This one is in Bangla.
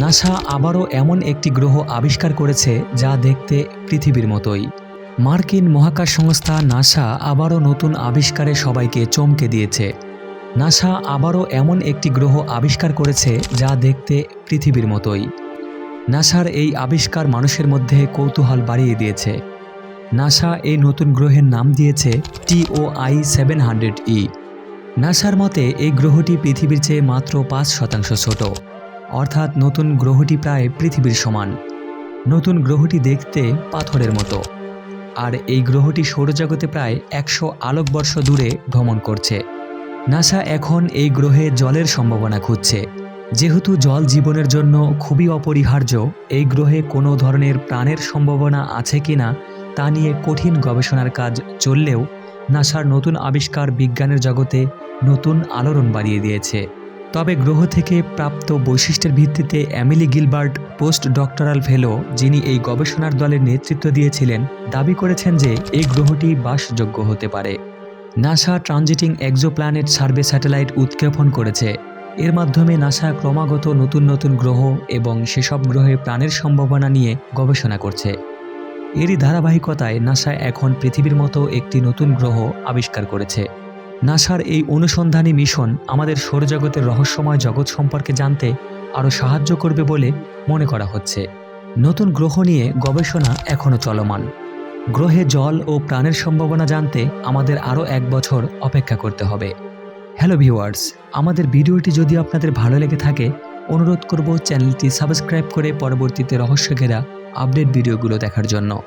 নাসা আবারও এমন একটি গ্রহ আবিষ্কার করেছে যা দেখতে পৃথিবীর মতোই। মার্কিন মহাকাশ সংস্থা নাসা আবারও নতুন আবিষ্কারে সবাইকে চমকে দিয়েছে। নাসা আবারও এমন একটি গ্রহ আবিষ্কার করেছে যা দেখতে পৃথিবীর মতোই। নাসার এই আবিষ্কার মানুষের মধ্যে কৌতূহল বাড়িয়ে দিয়েছে। নাসা এই নতুন গ্রহের নাম দিয়েছে টিওআই সেভেন হান্ড্রেড ই। নাসার মতে, এই গ্রহটি পৃথিবীর চেয়ে মাত্র পাঁচ শতাংশ ছোট। অর্থাৎ নতুন গ্রহটি প্রায় পৃথিবীর সমান। নতুন গ্রহটি দেখতে পাথরের মতো। আর এই গ্রহটি সৌরজগতে প্রায় একশো আলোকবর্ষ দূরে ভ্রমণ করছে। নাসা এখন এই গ্রহে জলের সম্ভাবনা খুঁজছে। যেহেতু জল জীবনের জন্য খুবই অপরিহার্য, এই গ্রহে কোনো ধরনের প্রাণের সম্ভাবনা আছে কি না তা নিয়ে কঠিন গবেষণার কাজ চললেও নাসার নতুন আবিষ্কার বিজ্ঞানের জগতে নতুন আলোড়ন বাড়িয়ে দিয়েছে। তবে গ্রহ থেকে প্রাপ্ত বৈশিষ্ট্যের ভিত্তিতে Emily Gilbert post doctoral fellow যিনি এই গবেষণার দলের নেতৃত্ব দিয়েছিলেন, দাবি করেছেন যে এই গ্রহটি বাসযোগ্য হতে পারে। NASA transiting exoplanet survey satellite উৎক্ষেপণ করেছে। এর মাধ্যমে নাসা ক্রমাগত নতুন নতুন গ্রহ এবং সেসব গ্রহে প্রাণের সম্ভাবনা নিয়ে গবেষণা করছে। এরই ধারাবাহিকতায় নাসা এখন পৃথিবীর মতো একটি নতুন গ্রহ আবিষ্কার করেছে। নাসার এই অনুসন্ধানী মিশন আমাদের সৌরজগতের রহস্যময় জগৎ সম্পর্কে জানতে আরও সাহায্য করবে বলে মনে করা হচ্ছে। নতুন গ্রহ নিয়ে গবেষণা এখনও চলমান। গ্রহে জল ও প্রাণের সম্ভাবনা জানতে আমাদের আরও এক বছর অপেক্ষা করতে হবে। হ্যালো ভিউয়ার্স, আমাদের ভিডিওটি যদি আপনাদের ভালো লেগে থাকে, অনুরোধ করব চ্যানেলটি সাবস্ক্রাইব করে পরবর্তীতে রহস্য ঘেরা আপডেট ভিডিওগুলো দেখার জন্য।